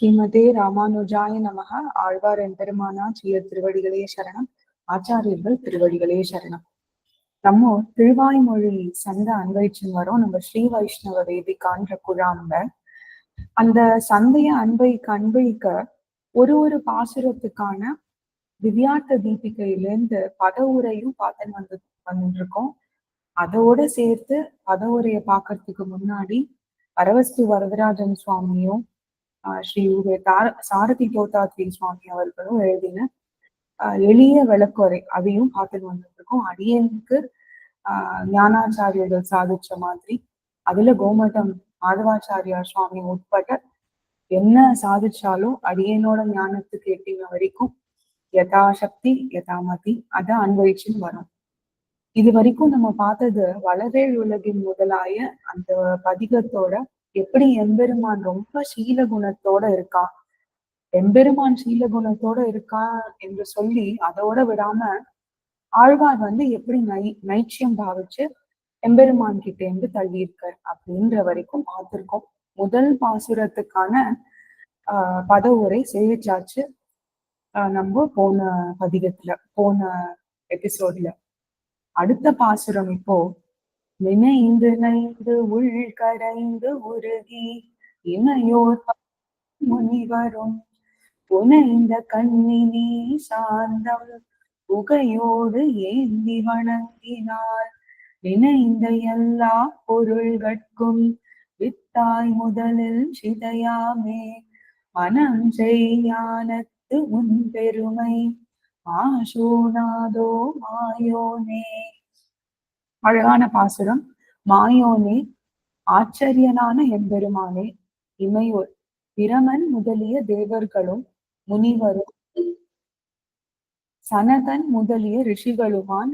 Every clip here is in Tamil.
ஸ்ரீமதே ராமானுஜாய நமக ஆழ்வார் எம்பெருமானா சுய திருவடிகளே சரணம். ஆச்சாரியர்கள் திருவடிகளே சரணம். நம்ம திருவாய்மொழி சந்த அன்வைச்சுன்னு வரோம். நம்ம ஸ்ரீ வைஷ்ணவ வேதிக்கான்ற குழாம்ப அந்த சந்தைய அன்பைக்கு அன்பைக்க ஒரு ஒரு பாசுரத்துக்கான திவ்யார்த்த தீபிகையிலேருந்து பத உரையும் பார்த்து வந்து வந்துட்டு இருக்கோம் அதோட சேர்த்து பத உரையை பாக்குறதுக்கு முன்னாடி பரவஸ்து வரதராஜன் சுவாமியும் ஸ்ரீ உவே தார சாரதி கோதாத்ரி சுவாமி அவர்களும் எழுதின எளிய விளக்குறை அதையும் பார்த்துட்டு வந்துட்டு இருக்கோம் அடியனுக்கு ஆஹ் ஞானாச்சாரியர்கள் சாதிச்ச மாதிரி அதுல கோமட்டம் மாதவாச்சாரியார் சுவாமி உட்பட்ட என்ன சாதிச்சாலும் அடியனோட ஞானத்துக்கு எட்டின வரைக்கும் யதாசக்தி யதாமதி அதை அன்வயிச்சுன்னு வரும். இது வரைக்கும் நம்ம பார்த்தது வளரே உலகின் முதலாய அந்த பதிகத்தோட எப்படி எம்பெருமான் ரொம்ப சீல குணத்தோட இருக்கா? எம்பெருமான் சீல குணத்தோட இருக்கா என்று சொல்லி அதோட விடாம ஆழ்வார் வந்து எப்படி நை நைச்சியம் பாவிச்சு எம்பெருமான் கிட்ட இருந்து தள்ளியிருக்கார் அப்படின்ற வரைக்கும் பார்த்திருக்கோம். முதல் பாசுரத்துக்கான ஆஹ் பத உரை சேவிச்சாச்சு ஆஹ் நம்ம போன பதிகத்துல போன எபிசோட்ல அடுத்த பாசுரம் இப்போ நினைந்து நைந்து உள் கரைந்து உருகி இணையோர் முனிவரும் புனைந்த கண்ணினி சாந்தம் புகையோடு ஏந்தி வணங்கினார். நினைந்த எல்லா பொருள்கட்கும் வித்தாய் முதலில் சிதையாமே. மனம் செய்யானத்து உன் பெருமை மாசூனாதோ மாயோனே. அழகான பாசுரம். மாயோனே ஆச்சரியனான எம்பெருமானே இமையோர் பிரமன் முதலிய தேவர்களும் முனிவரும் சனகன் முதலிய ரிஷிகளுமான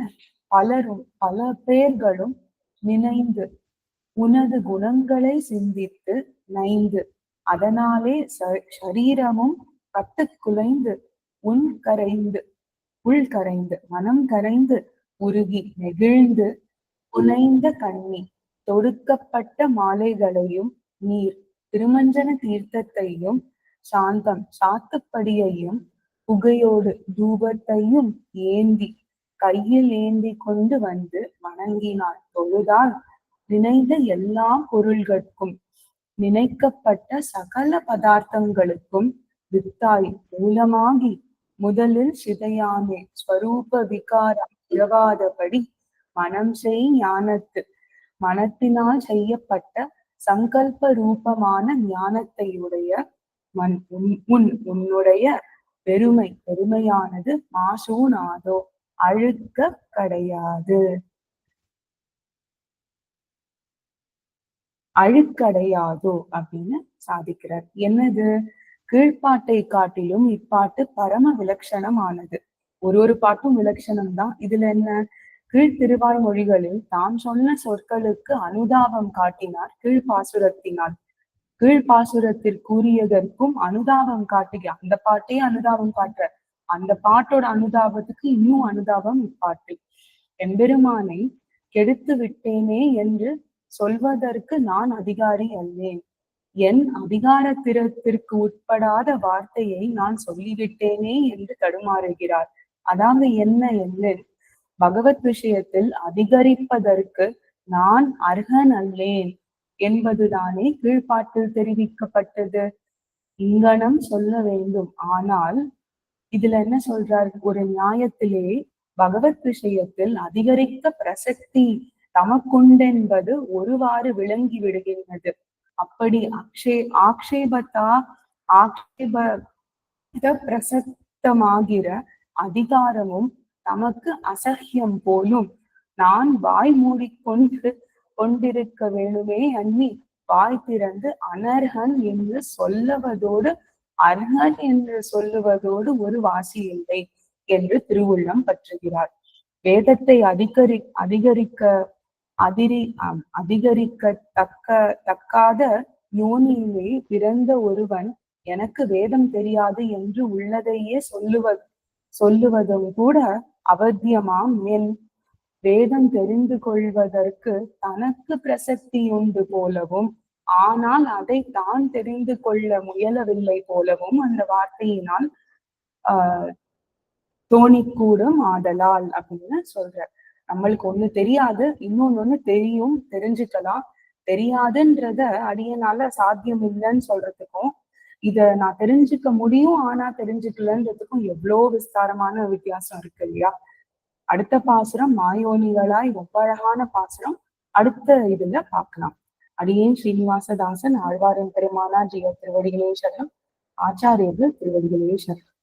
பலரும் பல பேர்களும் நினைந்து உனது குணங்களை சிந்தித்து நைந்து அதனாலே சரீரமும் கட்டு குலைந்து உன் கரைந்து உள் கரைந்து மனம் கரைந்து உருகி நெகிழ்ந்து புனைந்த கண்ணி தொடுக்கப்பட்ட மாலைகளையும் நீர் திருமஞ்சன தீர்த்தத்தையும் சாந்தம் சாத்துப்படியையும் புகையோடு தூபத்தையும் ஏந்தி கையில் ஏந்தி கொண்டு வந்து வணங்கினார். தொழுதால் நினைந்த எல்லா பொருள்களுக்கும் நினைக்கப்பட்ட சகல பதார்த்தங்களுக்கும் வித்தாய் மூலமாகி முதலில் சிதையாமே ஸ்வரூப விகாரம் இழவாதபடி மனம் செய் ஞானத்து. மனத்தினால் செய்யப்பட்ட சங்கல்ப ரூபமான ஞானத்தையுடைய மண் உன் உன் உன்னுடைய பெருமை பெருமையானது மாசூனாதோ அழுக்க கிடையாது. அழுக்கடையாதோ அப்படின்னு சாதிக்கிறார். என்னது? கீழ்ப்பாட்டை காட்டிலும் இப்பாட்டு பரம விலட்சணமானது ஒரு ஒரு பாட்டும் விலட்சணம் தான் இதுல என்ன? கீழ் மொழிகளில் தாம் சொன்ன சொற்களுக்கு அனுதாபம் காட்டினார். கீழ்பாசுரத்தினால் கீழ்பாசுரத்திற்குரியதற்கும் அனுதாபம் காட்டுக அந்த பாட்டே அனுதாபம் காட்டுற. அந்த பாட்டோட அனுதாபத்துக்கு இன்னும் அனுதாபம் இப்பாட்டு எம்பெருமானை கெடுத்து விட்டேனே என்று சொல்வதற்கு நான் அதிகாரி அல்லேன். என் அதிகாரத்திறத்திற்கு உட்படாத வார்த்தையை நான் சொல்லிவிட்டேனே என்று தடுமாறுகிறார். அதாவது என்ன என்ன பகவத் விஷயத்தில் அதிகரிப்பதற்கு நான் அர்ஹன் அல்லேன் என்பதுதானே கீழ்ப்பாட்டில் தெரிவிக்கப்பட்டது. இங்கனம் சொல்ல வேண்டும். ஆனால் இதுல என்ன சொல்றார்? ஒரு நியாயத்திலே பகவத் விஷயத்தில் அதிகரிக்க பிரசக்தி தமக்குண்டென்பது ஒருவாறு விளங்கி விடுகின்றது. அப்படி அக்ஷே ஆக்ஷேபத்தா ஆக்ஷேப பிரசக்தமாகிற அதிகாரமும் தமக்கு அசகியம் போலும். நான் வாய் மூடிக்கொண்டு கொண்டிருக்க வேணுமே அண்ணி. வாய் திறந்து அனர்ஹன் என்று சொல்லுவதோடு அர்ஹன் என்று சொல்லுவதோடு ஒரு வாசி இல்லை என்று திருவுள்ளம் பற்றுகிறார். வேதத்தை அதிகரி அதிகரிக்க அதிரி அதிகரிக்க தக்க தக்காத யோனியிலே பிறந்த ஒருவன் எனக்கு வேதம் தெரியாது என்று உள்ளதையே சொல்லுவது சொல்லுவதும் கூட அவத்தியமாம் என் வேதம் தெரிந்து கொள்வதற்கு தனக்கு பிரசக்தி உண்டு போலவும் ஆனால் அதை தான் தெரிந்து கொள்ள முயலவில்லை போலவும் அந்த வார்த்தையினால் ஆஹ் தோணிக்கூடும் ஆதலால் அப்படின்னு சொல்ற நம்மளுக்கு ஒண்ணு தெரியாது இன்னொன்னு ஒண்ணு தெரியும் தெரிஞ்சுக்கலாம். தெரியாதுன்றத அடியனால சாத்தியம் இல்லைன்னு சொல்றதுக்கும் இத நான் தெரிஞ்சுக்க முடியும் ஆனா தெரிஞ்சுக்கலன்றதுக்கும் எவ்வளோ விஸ்தாரமான வித்தியாசம் இருக்கு இல்லையா? அடுத்த பாசுரம் மாயோனிகளாய் ஒவ்வழகான பாசுரம். அடுத்த இதுல பார்க்கலாம். அடியேன் ஸ்ரீனிவாசதாசன் ஆழ்வாரன் பெருமானா ஜிய திருவடிகளே சரணம் ஆச்சாரியர்கள் திருவடிகளே சரணம்.